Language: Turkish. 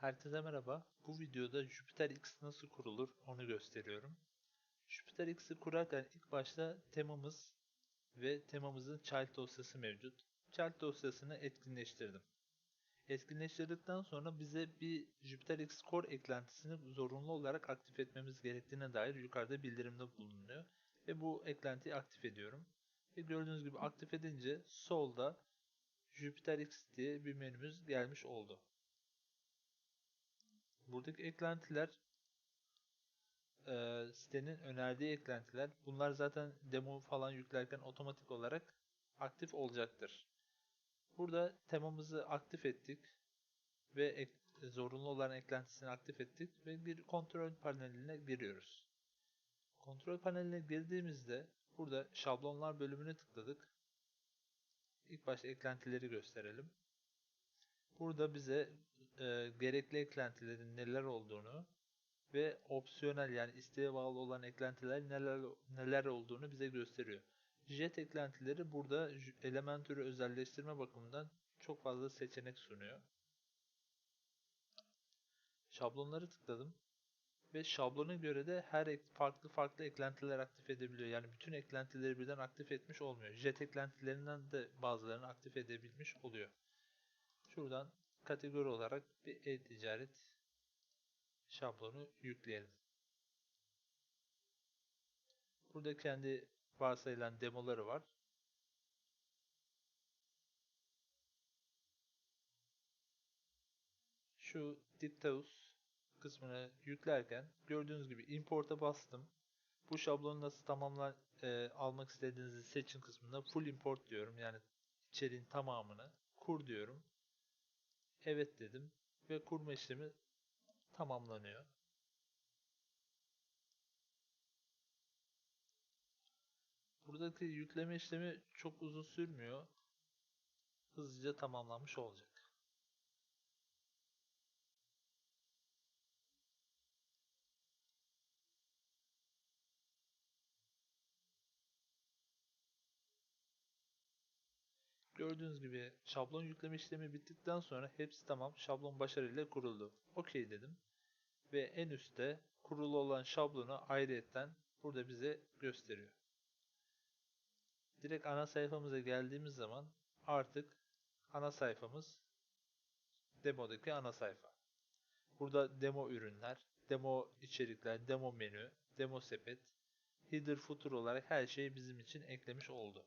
Herkese merhaba. Bu videoda Jupyter X nasıl kurulur onu gösteriyorum. Jupyter X'i kurarken ilk başta temamız ve temamızın child dosyası mevcut. Child dosyasını etkinleştirdim. Etkinleştirdikten sonra bize bir Jupyter X Core eklentisini zorunlu olarak aktif etmemiz gerektiğine dair yukarıda bildirimde bulunuyor. Ve bu eklentiyi aktif ediyorum. Ve gördüğünüz gibi aktif edince solda Jupyter X diye bir menümüz gelmiş oldu. Buradaki eklentiler e, sitenin önerdiği eklentiler. Bunlar zaten demo falan yüklerken otomatik olarak aktif olacaktır. Burada temamızı aktif ettik ve ek, zorunlu olan eklentisini aktif ettik ve bir kontrol paneline giriyoruz. Kontrol paneline girdiğimizde burada şablonlar bölümüne tıkladık. İlk başta eklentileri gösterelim. Burada bize e, gerekli eklentilerin neler olduğunu ve opsiyonel yani isteğe bağlı olan eklentiler neler neler olduğunu bize gösteriyor. Jet eklentileri burada Elementor'u özelleştirme bakımından çok fazla seçenek sunuyor. Şablonları tıkladım ve şablona göre de her farklı farklı eklentiler aktif edebiliyor. Yani bütün eklentileri birden aktif etmiş olmuyor. Jet eklentilerinden de bazılarını aktif edebilmiş oluyor. Şuradan kategori olarak bir e-ticaret şablonu yükleyelim. Burada kendi varsayılan demoları var. Şu Dictaus kısmını yüklerken gördüğünüz gibi import'a bastım. Bu şablonu nasıl tamamlar e, almak istediğinizi seçin kısmında full import diyorum. Yani içeriğin tamamını kur diyorum. Evet dedim ve kurma işlemi tamamlanıyor. Buradaki yükleme işlemi çok uzun sürmüyor. Hızlıca tamamlanmış olacak. Gördüğünüz gibi şablon yükleme işlemi bittikten sonra hepsi tamam. Şablon başarıyla kuruldu. OK dedim. Ve en üstte kurulu olan şablonu ayrıyetten burada bize gösteriyor. Direkt ana sayfamıza geldiğimiz zaman artık ana sayfamız demodaki ana sayfa. Burada demo ürünler, demo içerikler, demo menü, demo sepet, header footer olarak her şeyi bizim için eklemiş oldu.